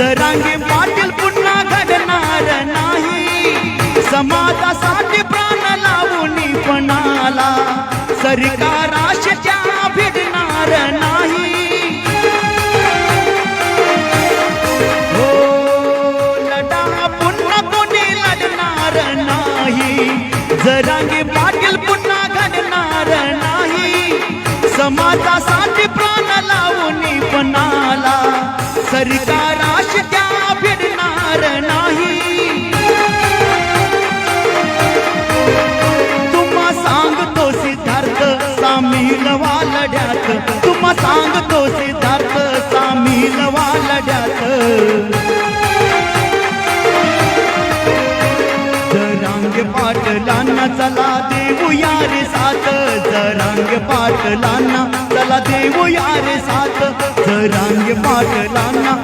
जरांगे पाटील पुन्हा घडणार नाही. समाजासाठी प्राण लावून पणाला सरकाराश त्या भिडणार नाही. हो लढा पुन्हा कोणी लढणार नाही. जरांगे पाटील पुन्हा घडणार नाही. समाजासाठी प्राण लावून पणाला सरकार तुम्हा सांगतो सिद्धार्थ सामील वालड्यात जरांग पाटलांना चला देऊ यारे साथ. जरांग पाटलांना चला देऊ यारे साथ. जरांग पाटलांना